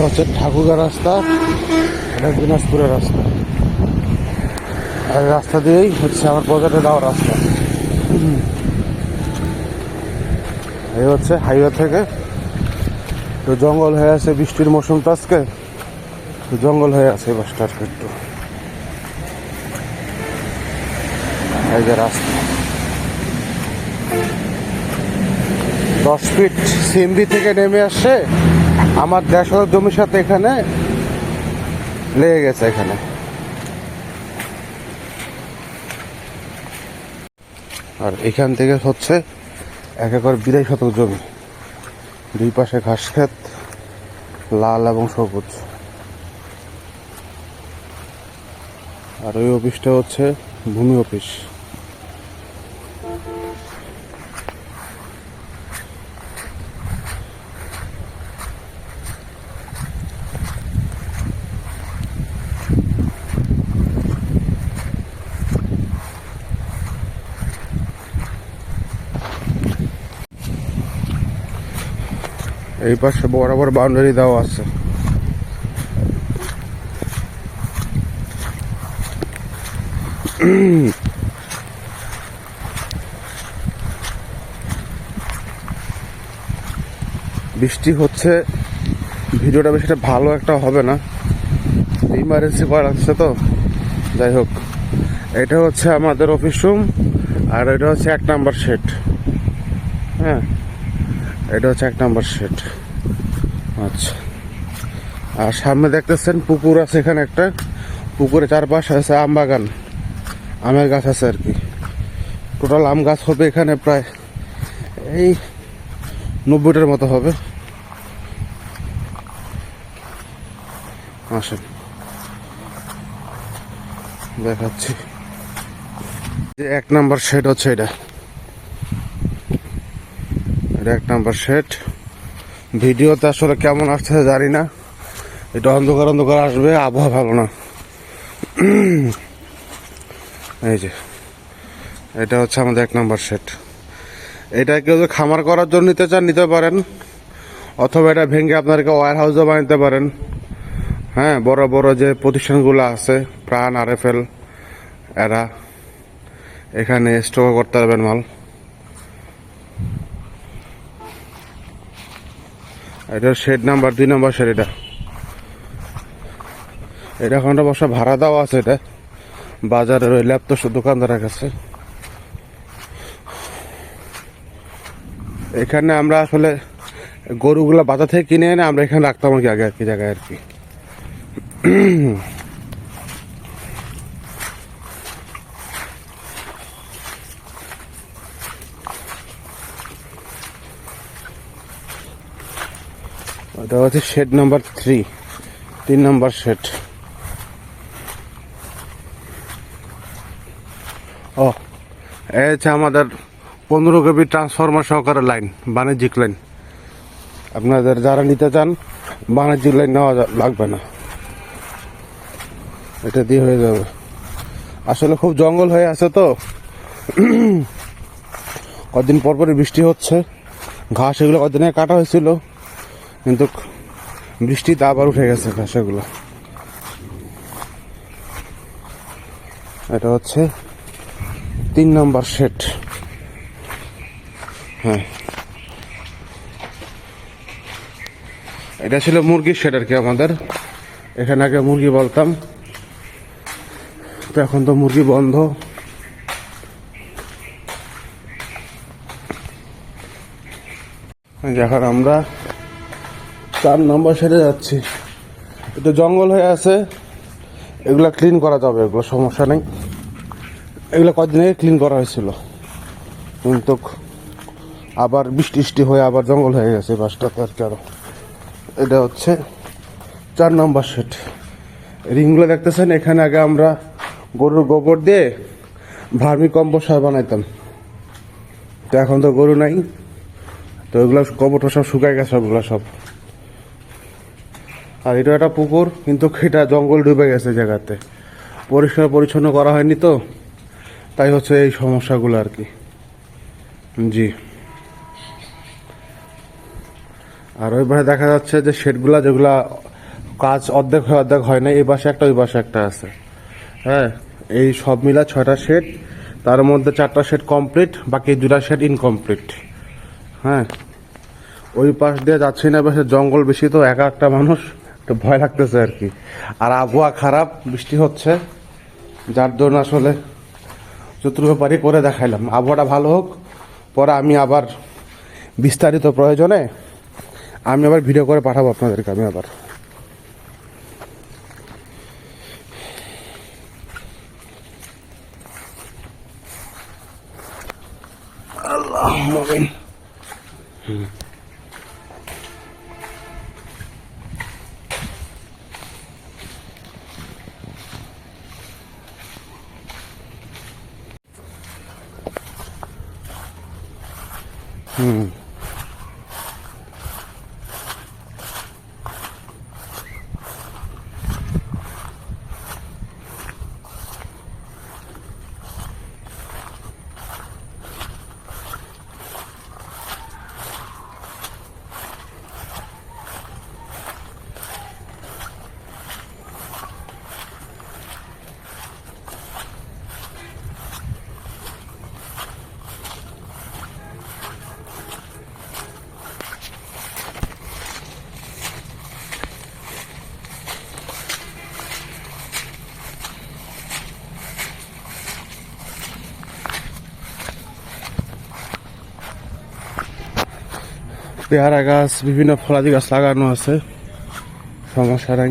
এটা হচ্ছে ঠাকুরগাঁ রাস্তা, এটা দিনাজপুরের রাস্তা। আর রাস্তা দিয়েই হচ্ছে আমার প্রজেক্টে যাওয়ার রাস্তা। এই হচ্ছে হাইওয়ে থেকে। তো জঙ্গল হয়ে আছে বৃষ্টির মৌসুম তো আজকে। তো জঙ্গল হয়ে আছে বাসটা আর কি একটু। এই যে রাস্তা। দশ ফিট সিএমবি থেকে নেমে আসছে আমার দেড় শতক জমির সাথে এখানে লেগে গেছে এখানে। আর এখান থেকে হচ্ছে এক একর বিরাই শতক জমি। দুই পাশে ঘাস ক্ষেত, লাল এবং সবুজ। আর ওই অফিসটা হচ্ছে ভূমি অফিস। এই পাশে বরাবর বাউন্ডারি দেওয়া আছে। বৃষ্টি হচ্ছে, ভিডিওটা বেশি ভালো একটা হবে না। ইমার্জেন্সি করা লাগছে তো। যাই হোক, এটা হচ্ছে আমাদের অফিস রুম আর এটা হচ্ছে এক নাম্বার সেট হ্যাঁ। এটা হচ্ছে এক নাম্বার সেট আচ্ছা। আর সামনে দেখতেছেন পুকুর আছে এখানে একটা। পুকুরে চারপাশে আছে আম বাগান। আমের গাছ আছে আর কি। টোটাল আম গাছ হবে এখানে প্রায় এই নব্বইটার মতো হবে। আসেন। দেখাচ্ছি। যে এক নাম্বার শেড হচ্ছে এটা। এটা এক নাম্বার শেড ভিডিওতে আসলে কেমন আসছে জানি না। এটা অন্ধকার অন্ধকার আসবে, আবহাওয়া ভালো না। এই যে, এটা হচ্ছে আমাদের এক নাম্বার সেট এটা কেউ খামার করার জন্য নিতে চান, নিতে পারেন। অথবা এটা ভেঙে আপনাদেরকে ওয়ার হাউসও বানাতে পারেন। হ্যাঁ বড় বড় যে প্রতিষ্ঠানগুলো আছে, প্রাণ আর এফ এল এরা এখানে স্টক করতে পারবেন মাল। এটা শেড নাম্বার দুই নাম্বার শেড এটা। এটা এখন বসা ভাড়া দেওয়া আছে এটা। বাজারের ওই ল্যাপটপ দোকানদারের কাছে। এখানে আমরা আসলে গরুগুলো বাজার থেকে কিনে এনে আমরা এখানে রাখতাম আর কি, আগে আর কি জায়গায় আর কি। ওটা হচ্ছে শেড নাম্বার থ্রি তিন নাম্বার শেড ও এ হচ্ছে আমাদের পনেরো কেবি ট্রান্সফরমার সহকারে লাইন বাণিজ্যিক লাইন আপনাদের যারা নিতে চান, বাণিজ্যিক লাইন নেওয়া লাগবে না। এটা দিয়ে হয়ে যাবে। আসলে খুব জঙ্গল হয়ে আছে তো। কদিন পর পরই বৃষ্টি হচ্ছে। ঘাস এগুলো কদিনে কাটা হয়েছিল। কিন্তু বৃষ্টিতে আবার উঠে গেছে ঘাস এগুলো এটা হচ্ছে তিন নম্বর সেট হ্যাঁ। এটা ছিল মুরগির শেড আর কি আমাদের। এখানে আগে মুরগি বলতাম। তো এখন তো মুরগি বন্ধ। এখন আমরা চার নম্বর সেরে যাচ্ছি। এটা জঙ্গল হয়ে আছে। এগুলো ক্লিন করা যাবে, এগুলো সমস্যা নেই। এগুলো কদিন আগে ক্লিন করা হয়েছিল। কিন্তু আবার বৃষ্টি বৃষ্টি হয়ে আবার জঙ্গল হয়ে গেছে বাসটাতে আর কি আরও। এটা হচ্ছে চার নম্বর সেট রিংগুলো দেখতেছেন? এখানে আগে আমরা গরুর গোবর দিয়ে ভার্মি কম্পোস্ট সার বানাইতাম। তো এখন তো গরু নাই। তো এগুলো গোবরটা সব শুকায় গেছে, সবগুলো সব। আর এটা একটা পুকুর, কিন্তু এটা জঙ্গল ডুবে গেছে জায়গাতে। পরিষ্কার পরিচ্ছন্ন করা হয়নি তো, তাই হচ্ছে এই সমস্যাগুলো আর কি। জি। আর ওইভাবে দেখা যাচ্ছে যে শেডগুলা যেগুলা কাজ অর্ধেক হয় অর্ধেক হয় না এই পাশে একটা, ওই পাশে একটা আছে। হ্যাঁ এই সব মিলা ছয়টা শেড, তার মধ্যে চারটা শেড কমপ্লিট, বাকি দুটা শেড ইনকমপ্লিট হ্যাঁ ওই পাশ দিয়ে যাচ্ছি না বেশি জঙ্গল বেশি তো, একা একটা মানুষ। একটু ভয় লাগতেছে আর কি। আর আবহাওয়া খারাপ, বৃষ্টি হচ্ছে, যার জন্য আসলে যতটুকু পারি করে দেখাইলাম। আবহাওয়াটা ভালো হোক, পরে আমি আবার বিস্তারিত প্রয়োজনে আমি আবার ভিডিও করে পাঠাবো আপনাদেরকে, আমি আবার। আল্লাহ Mm-hmm. পেয়ারা গাছ, বিভিন্ন ফলাদি গাছ লাগানো আছে। সমস্যা নাই।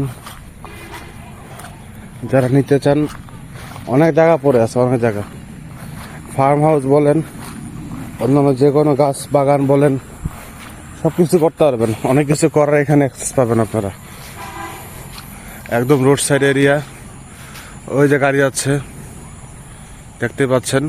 যারা নিতে চান, অনেক জায়গা পড়ে আছে, অনেক জায়গা। ফার্ম হাউস বলেন, অন্যান্য যে কোনো গাছ বাগান বলেন সব কিছু করতে পারবেন। অনেক কিছু করার এখানে অ্যাক্সেস পাবেন আপনারা। একদম রোড সাইড এরিয়া ওই যে গাড়ি আছে, দেখতে পাচ্ছেন।